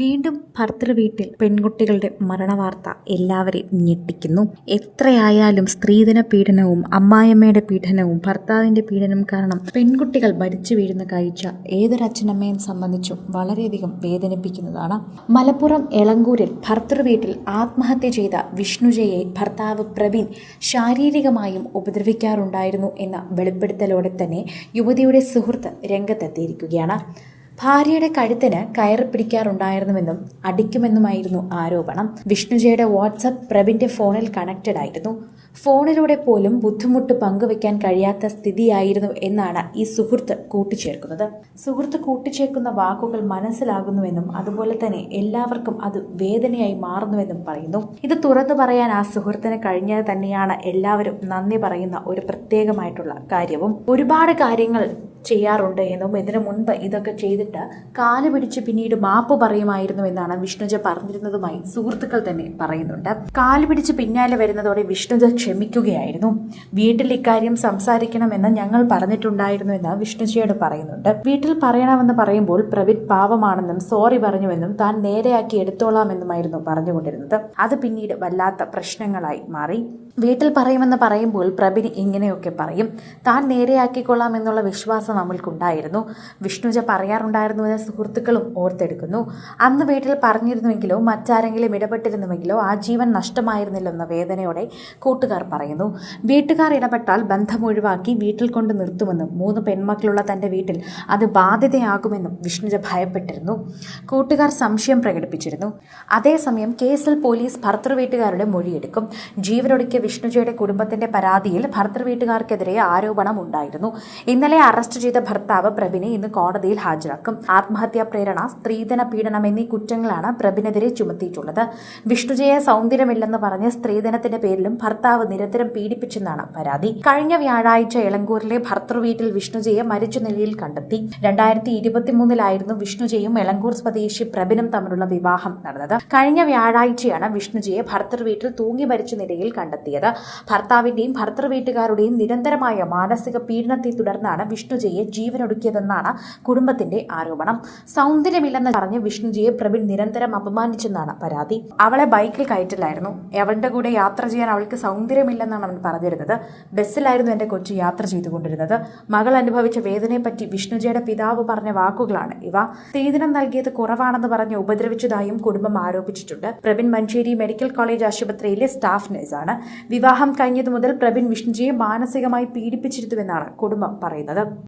വീണ്ടും ഭർത്തൃവീട്ടിൽ പെൺകുട്ടികളുടെ മരണവാർത്ത എല്ലാവരെയും ഞെട്ടിക്കുന്നു. എത്രയായാലും സ്ത്രീധന പീഡനവും അമ്മായിയമ്മയുടെ പീഡനവും ഭർത്താവിന്റെ പീഡനവും കാരണം പെൺകുട്ടികൾ മരിച്ചു വീഴുന്ന കാഴ്ച ഏതൊരച്ഛനമ്മയും സംബന്ധിച്ചും വളരെയധികം വേദനിപ്പിക്കുന്നതാണ്. മലപ്പുറം എളങ്കൂരിൽ ഭർത്തൃവീട്ടിൽ ആത്മഹത്യ ചെയ്ത വിഷ്ണുജയെ ഭർത്താവ് പ്രവീൺ ശാരീരികമായും ഉപദ്രവിക്കാറുണ്ടായിരുന്നു എന്ന വെളിപ്പെടുത്തലോടെ തന്നെ യുവതിയുടെ സുഹൃത്ത് രംഗത്തെത്തിയിരിക്കുകയാണ്. ഭാര്യയുടെ കഴുത്തിന് കയറി പിടിക്കാറുണ്ടായിരുന്നുവെന്നും അടിക്കുമെന്നുമായിരുന്നു ആരോപണം. വിഷ്ണുജയുടെ വാട്സപ്പ് പ്രബിന്റെ ഫോണിൽ കണക്റ്റഡ് ആയിരുന്നു ഫോണിലൂടെ പോലും ബുദ്ധിമുട്ട് പങ്കുവെക്കാൻ കഴിയാത്ത സ്ഥിതിയായിരുന്നു എന്നാണ് ഈ സുഹൃത്ത് കൂട്ടിച്ചേർക്കുന്നത്. സുഹൃത്ത് കൂട്ടിച്ചേർക്കുന്ന വാക്കുകൾ മനസ്സിലാകുന്നുവെന്നും അതുപോലെ തന്നെ എല്ലാവർക്കും അത് വേദനയായി മാറുന്നുവെന്നും പറയുന്നു. ഇത് തുറന്നു പറയാൻ ആ സുഹൃത്തിന് കഴിഞ്ഞത് തന്നെയാണ് എല്ലാവരും നന്ദി പറയുന്ന ഒരു പ്രത്യേകമായിട്ടുള്ള കാര്യവും. ഒരുപാട് കാര്യങ്ങൾ ചെയ്യാറുണ്ട് എന്നും ഇതിനു മുൻപ് ഇതൊക്കെ ചെയ്തിട്ട് കാൽ പിടിച്ച് പിന്നീട് മാപ്പ് പറയുമായിരുന്നു എന്നാണ് വിഷ്ണുജ പറഞ്ഞിരുന്നതുമായി സുഹൃത്തുക്കൾ തന്നെ പറയുന്നുണ്ട്. കാൽ പിടിച്ച് പിന്നാലെ വരുന്നതോടെ വിഷ്ണുജ ക്ഷമിക്കുകയായിരുന്നു. വീട്ടിൽ ഇക്കാര്യം സംസാരിക്കണമെന്ന് ഞങ്ങൾ പറഞ്ഞിട്ടുണ്ടായിരുന്നു എന്ന് വിഷ്ണുജയോട് പറയുന്നുണ്ട്. വീട്ടിൽ പറയണമെന്ന് പറയുമ്പോൾ പ്രവിത് പാവമാണെന്നും സോറി പറഞ്ഞുവെന്നും താൻ നേരെയാക്കി എടുത്തോളാമെന്നുമായിരുന്നു പറഞ്ഞുകൊണ്ടിരുന്നത്. അത് പിന്നീട് വല്ലാത്ത പ്രശ്നങ്ങളായി മാറി. വീട്ടിൽ പറയുമെന്ന് പറയുമ്പോൾ പ്രബിന് ഇങ്ങനെയൊക്കെ പറയും. താൻ നേരെയാക്കിക്കൊള്ളാം എന്നുള്ള വിശ്വാസം നമ്മൾക്കുണ്ടായിരുന്നു വിഷ്ണുജ പറയാറുണ്ടായിരുന്നുവെന്ന് സുഹൃത്തുക്കളും ഓർത്തെടുക്കുന്നു. അന്ന് വീട്ടിൽ പറഞ്ഞിരുന്നുവെങ്കിലോ മറ്റാരെങ്കിലും ഇടപെട്ടിരുന്നുവെങ്കിലോ ആ ജീവൻ നഷ്ടമായിരുന്നില്ലെന്ന വേദനയോടെ കൂട്ടുകാർ പറയുന്നു. വീട്ടുകാർ ഇടപെട്ടാൽ ബന്ധം ഒഴിവാക്കി വീട്ടിൽ കൊണ്ട് നിർത്തുമെന്നും മൂന്ന് പെൺമക്കളുള്ള തന്റെ വീട്ടിൽ അത് ബാധ്യതയാകുമെന്നും വിഷ്ണുജ ഭയപ്പെട്ടിരുന്നു. കൂട്ടുകാർ സംശയം പ്രകടിപ്പിച്ചിരുന്നു. അതേസമയം കേസിൽ പോലീസ് ഭർത്തൃ വീട്ടുകാരുടെ മൊഴിയെടുക്കും. ജീവനൊടുക്കിയ വിഷ്ണുജയുടെ കുടുംബത്തിന്റെ പരാതിയിൽ ഭർത്തൃ വീട്ടുകാർക്കെതിരെ ആരോപണം ഉണ്ടായിരുന്നു ഇന്നലെ അറസ്റ്റ് ചെയ്ത ഭർത്താവ് പ്രവിനെ ഇന്ന് കോടതിയിൽ ഹാജരാക്കും. ആത്മഹത്യാ പ്രേരണ സ്ത്രീധന പീഡനം എന്നീ കുറ്റങ്ങളാണ് പ്രബിനെതിരെ ചുമത്തിയിട്ടുള്ളത്. വിഷ്ണുജയെ സൗന്ദര്യമില്ലെന്ന് പറഞ്ഞ് സ്ത്രീധനത്തിന്റെ പേരിലും ഭർത്താവ് നിരന്തരം പീഡിപ്പിച്ചെന്നാണ് പരാതി. കഴിഞ്ഞ വ്യാഴാഴ്ച എളങ്കൂരിലെ ഭർത്തൃവീട്ടിൽ വിഷ്ണുജയെ മരിച്ച നിലയിൽ കണ്ടെത്തി. രണ്ടായിരത്തി ഇരുപത്തിമൂന്നിലായിരുന്നു വിഷ്ണുജയും എളങ്കൂർ സ്വദേശി പ്രബിനും തമ്മിലുള്ള വിവാഹം നടന്നത്. കഴിഞ്ഞ വ്യാഴാഴ്ചയാണ് വിഷ്ണുജയെ ഭർത്തൃവീട്ടിൽ തൂങ്ങി മരിച്ച നിലയിൽ കണ്ടെത്തിയത്. ഭർത്താവിന്റെയും ഭർത്തൃവീട്ടുകാരുടെയും നിരന്തരമായ മാനസിക പീഡനത്തെ തുടർന്നാണ് വിഷ്ണുജയെ ജീവനൊടുക്കിയതെന്നാണ് കുടുംബത്തിന്റെ ആരോപണം. സൗന്ദര്യമില്ലെന്ന് പറഞ്ഞ് വിഷ്ണുജിയെ പ്രവീൺ നിരന്തരം അപമാനിച്ചെന്നാണ് പരാതി. അവളെ ബൈക്കിൽ കയറ്റില്ലായിരുന്നു. അവളുടെ കൂടെ യാത്ര ചെയ്യാൻ അവൾക്ക് സൗന്ദര്യമില്ലെന്നാണ് അവൻ പറഞ്ഞിരുന്നത്. ബസ്സിലായിരുന്നു എന്റെ കൊച്ചു യാത്ര ചെയ്തുകൊണ്ടിരുന്നത്. മകൾ അനുഭവിച്ച വേദനയെപ്പറ്റി വിഷ്ണുജിയുടെ പിതാവ് പറഞ്ഞ വാക്കുകളാണ് ഇവ. സ്ത്രീധനം നൽകിയത് കുറവാണെന്ന് പറഞ്ഞ് ഉപദ്രവിച്ചതായും കുടുംബം ആരോപിച്ചിട്ടുണ്ട്. പ്രവീൺ മഞ്ചേരി മെഡിക്കൽ കോളേജ് ആശുപത്രിയിലെ സ്റ്റാഫ് നഴ്സാണ്. വിവാഹം കഴിഞ്ഞതു മുതൽ പ്രവീൺ വിഷ്ണുജിയെ മാനസികമായി പീഡിപ്പിച്ചിരുന്നുവെന്നാണ് കുടുംബം പറയുന്നത്.